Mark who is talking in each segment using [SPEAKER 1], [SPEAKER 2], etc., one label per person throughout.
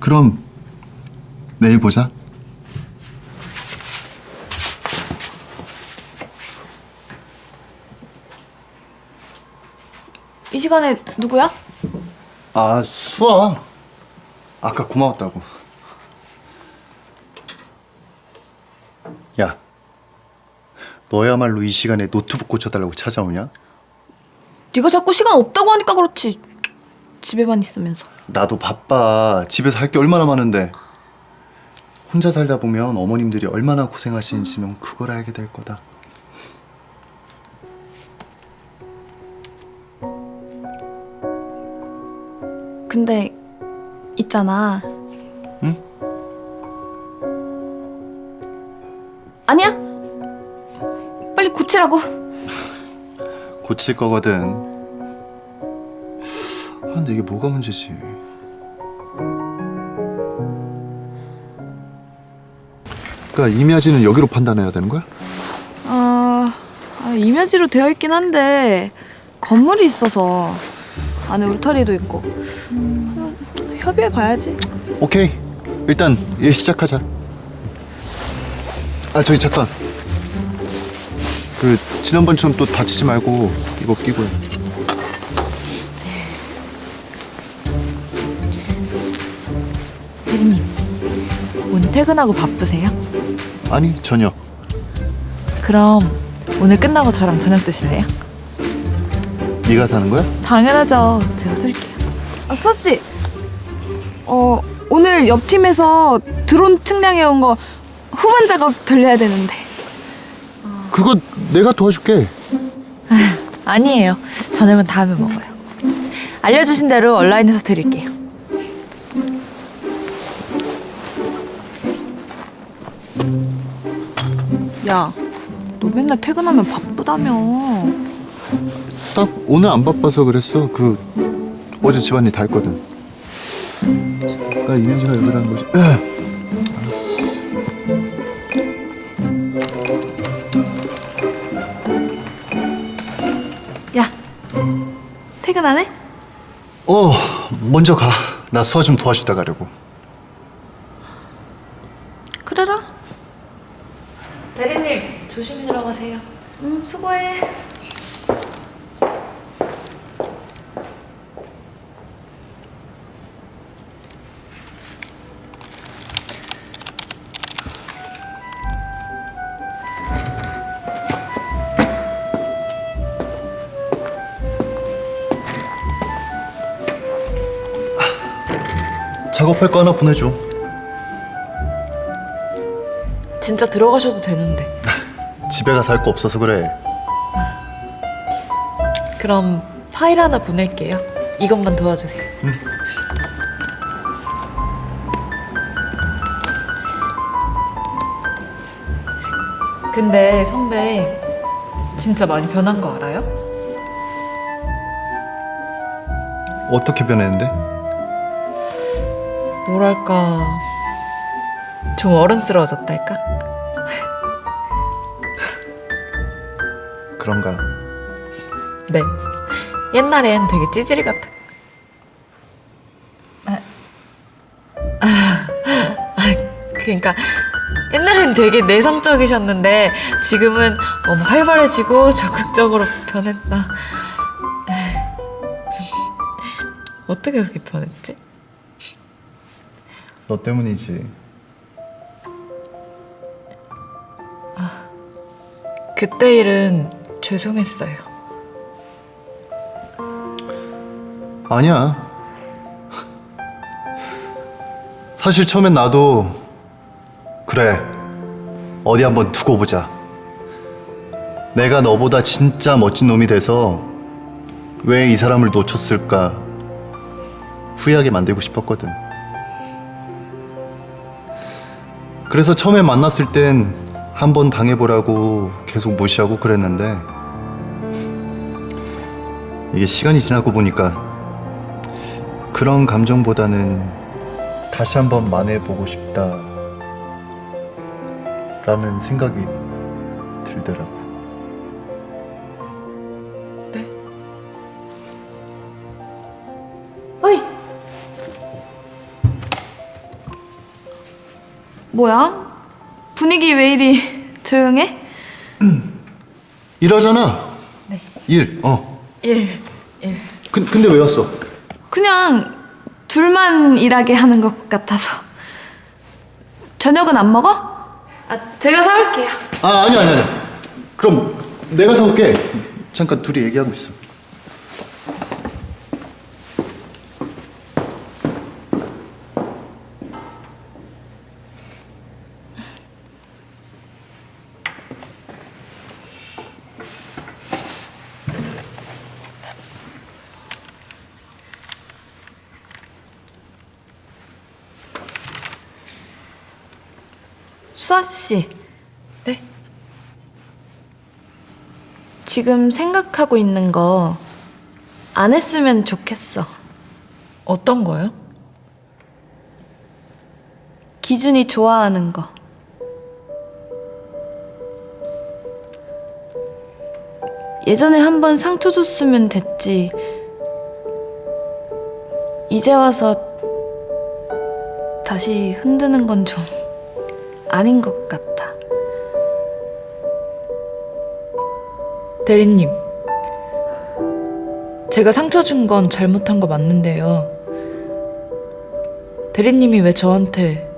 [SPEAKER 1] 그럼 내일 보자.
[SPEAKER 2] 이 시간에 누구야?
[SPEAKER 1] 아 수아. 아까 고마웠다고. 야, 너야말로 이 시간에 노트북 고쳐달라고 찾아오냐?
[SPEAKER 2] 네가 자꾸 시간 없다고 하니까 그렇지. 집에만 있으면서.
[SPEAKER 1] 나도 바빠. 집에서 할 게 얼마나 많은데. 혼자 살다 보면 어머님들이 얼마나 고생하시는지 넌 그걸 알게 될 거다.
[SPEAKER 2] 근데 있잖아.
[SPEAKER 1] 응?
[SPEAKER 2] 아니야. 빨리 고치라고.
[SPEAKER 1] 고칠 거거든. 아, 근데 이게 뭐가 문제지? 그러니까 이미아지는 여기로 판단해야 되는 거야?
[SPEAKER 2] 아, 아, 이면지로 되어 있긴 한데 건물이 있어서 안에 울타리도 있고 한번 협의해 봐야지.
[SPEAKER 1] 오케이. 일단 일 시작하자. 아 저기 잠깐. 그 지난번처럼 또 다치지 말고 이거 끼고요.
[SPEAKER 3] 대리님, 오늘 퇴근하고 바쁘세요?
[SPEAKER 1] 아니 전혀.
[SPEAKER 3] 그럼 오늘 끝나고 저랑 저녁 드실래요?
[SPEAKER 1] 네가 사는 거야?
[SPEAKER 3] 당연하죠. 제가 쓸게요.
[SPEAKER 2] 아, 수아 씨. 어, 오늘 옆 팀에서 드론 측량해 온 거 후반 작업 돌려야 되는데.
[SPEAKER 1] 그거 내가 도와줄게.
[SPEAKER 3] 아니에요. 저녁은 다음에 먹어요. 알려주신 대로 온라인에서 드릴게요.
[SPEAKER 2] 야, 너 맨날 퇴근하면 바쁘다며.
[SPEAKER 1] 딱 오늘 안 바빠서 그랬어. 그 어제 집안일 다 했거든. 아까 이면지가 여기라는 거지.
[SPEAKER 2] 야, 퇴근 안 해?
[SPEAKER 1] 어, 먼저 가. 나 수아 좀 도와주다 가려고.
[SPEAKER 3] 대리님, 조심히 들어가세요.
[SPEAKER 2] 응, 수고해.
[SPEAKER 1] 작업할 거 하나 보내줘.
[SPEAKER 3] 진짜 들어가셔도 되는데.
[SPEAKER 1] 집에 가서 할 거 없어서 그래.
[SPEAKER 3] 그럼 파일 하나 보낼게요. 이것만 도와주세요. 근데 선배 진짜 많이 변한 거 알아요?
[SPEAKER 1] 어떻게 변했는데?
[SPEAKER 3] 뭐랄까 좀 어른스러워졌달까?
[SPEAKER 1] 그런가?
[SPEAKER 3] 네. 옛날엔 되게 찌질이 같아. 아, 아, 그러니까 옛날엔 되게 내성적이셨는데 지금은 너무 활발해지고 적극적으로 변했다. 어떻게 그렇게 변했지?
[SPEAKER 1] 너 때문이지.
[SPEAKER 3] 그때 일은 죄송했어요.
[SPEAKER 1] 아니야. 사실 처음엔 나도 그래 어디 한번 두고 보자. 내가 너보다 진짜 멋진 놈이 돼서 왜 이 사람을 놓쳤을까 후회하게 만들고 싶었거든. 그래서 처음에 만났을 땐 한 번 당해보라고 계속 무시하고 그랬는데 이게 시간이 지나고 보니까 그런 감정보다는 다시 한 번 만회해보고 싶다 라는 생각이 들더라고
[SPEAKER 3] 네?
[SPEAKER 2] 뭐야? 분위기 왜 이리 조용해?
[SPEAKER 1] 일하잖아. 네. 일. 어.
[SPEAKER 3] 일.
[SPEAKER 1] 근, 근데 왜 왔어?
[SPEAKER 2] 그냥 둘만 일하게 하는 것 같아서. 저녁은 안 먹어? 아, 제가 사올게요.
[SPEAKER 1] 아 아니 아니 아니. 그럼 내가 사올게. 잠깐 둘이 얘기하고 있어.
[SPEAKER 2] 수아 씨,
[SPEAKER 3] 네?
[SPEAKER 2] 지금 생각하고 있는 거 안 했으면 좋겠어.
[SPEAKER 3] 어떤 거요?
[SPEAKER 2] 기준이 좋아하는 거. 예전에 한 번 상처 줬으면 됐지. 이제 와서 다시 흔드는 건 좀 아닌 것 같아.
[SPEAKER 3] 대리님. 제가 상처 준 건 잘못한 거 맞는데요. 대리님이 왜 저한테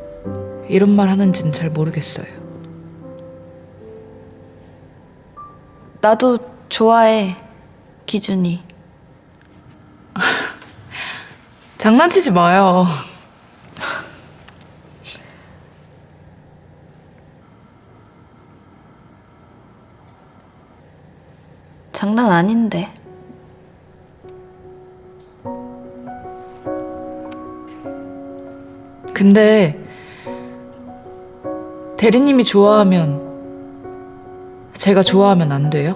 [SPEAKER 3] 이런 말 하는지는 잘 모르겠어요.
[SPEAKER 2] 나도 좋아해, 기준이.
[SPEAKER 3] 장난치지 마요.
[SPEAKER 2] 장난 아닌데.
[SPEAKER 3] 근데 대리님이 좋아하면 제가 좋아하면 안 돼요?